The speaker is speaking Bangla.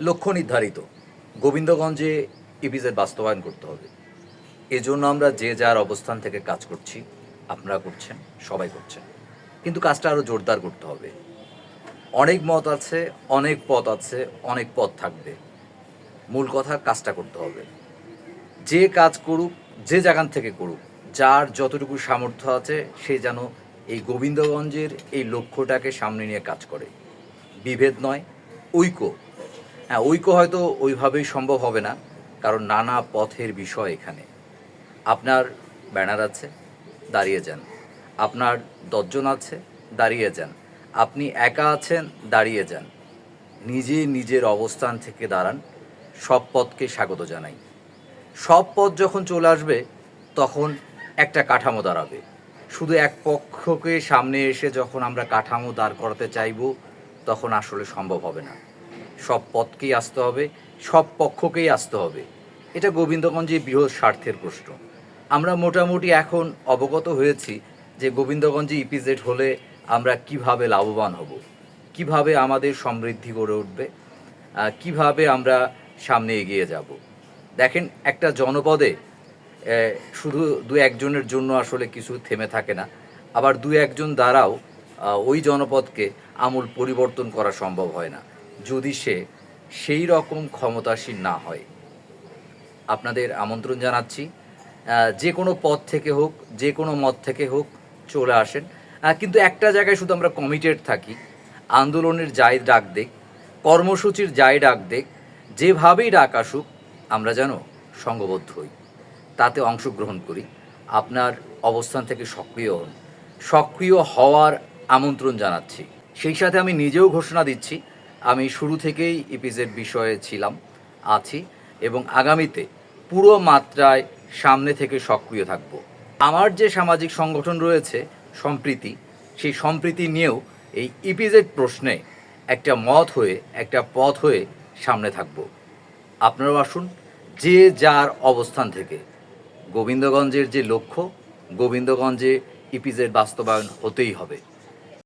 লক্ষ্য নির্ধারিত। গোবিন্দগঞ্জে ইপিজেড বাস্তবায়ন করতে হবে। এজন্য আমরা যে যার অবস্থান থেকে কাজ করছি, আপনারা করছেন, সবাই করছেন। কিন্তু কাজটা আরও জোরদার করতে হবে। অনেক মত আছে, অনেক পথ আছে, অনেক পথ থাকবে। মূল কথা কাজটা করতে হবে। যে কাজ করুক, যে জায়গান থেকে করুক, যার যতটুকু সামর্থ্য আছে, সে যেন এই গোবিন্দগঞ্জের এই লক্ষ্যটাকে সামনে নিয়ে কাজ করে। বিভেদ নয়, ঐক্য। হ্যাঁ ঐক্য হয়তো ওইভাবেই সম্ভব হবে না, কারণ নানা পথের বিষয় এখানে। আপনার ব্যানার আছে, দাঁড়িয়ে যান। আপনার দশজন আছে, দাঁড়িয়ে যান। আপনি একা আছেন, দাঁড়িয়ে যান। নিজে নিজের অবস্থান থেকে দাঁড়ান। সব পথকে স্বাগত জানাই। সব পথ যখন চলে আসবে, তখন একটা কাঠামো দাঁড়াবে। শুধু এক পক্ষকে সামনে এসে যখন আমরা কাঠামো দাঁড় করাতে চাইব, তখন আসলে সম্ভব হবে না। সব পথকেই আসতে হবে, সব পক্ষকেই আসতে হবে। এটা গোবিন্দগঞ্জে বৃহৎ স্বার্থের প্রশ্ন। আমরা মোটামুটি এখন অবগত হয়েছি যে গোবিন্দগঞ্জে ইপিজেড হলে আমরা কীভাবে লাভবান হব, কীভাবে আমাদের সমৃদ্ধি গড়ে উঠবে কীভাবে আমরা সামনে এগিয়ে যাব। দেখেন, একটা জনপদে শুধু দু একজনের জন্য আসলে কিছু থেমে থাকে না। আবার দু একজন দ্বারাও ওই জনপদকে আমূল পরিবর্তন করা সম্ভব হয় না। যদি সে সেই রকম ক্ষমতাসীন না হয়। আপনাদের আমন্ত্রণ জানাচ্ছি। যে কোনো পদ থেকে হোক, যে কোনো মত থেকে হোক, চলে আসেন। কিন্তু একটা জায়গায় শুধু আমরা কমিটেড থাকি। আন্দোলনের যাই ডাক দেখ কর্মসূচির যাই ডাক দেখ যেভাবেই ডাক আসুক, আমরা যেন সঙ্গবদ্ধ হই। তাতে অংশগ্রহণ করি। আপনার অবস্থান থেকে সক্রিয় হন। সক্রিয় হওয়ার আমন্ত্রণ জানাচ্ছি। সেই সাথে আমি নিজেও ঘোষণা দিচ্ছি আমি শুরু থেকেই ইপিজেড বিষয়ে ছিলাম, আছি এবং আগামীতে পুরো মাত্রায় সামনে থেকে সক্রিয় থাকব। আমার যে সামাজিক সংগঠন রয়েছে, সম্প্রীতি, সেই সম্প্রীতি নিয়েও এই ইপিজেড প্রশ্নে একটা মত হয়ে, একটা পথ হয়ে সামনে থাকব। আপনারাও আসুন যে যার অবস্থান থেকে। গোবিন্দগঞ্জের যে লক্ষ্য, গোবিন্দগঞ্জে ইপিজেড বাস্তবায়ন হতেই হবে।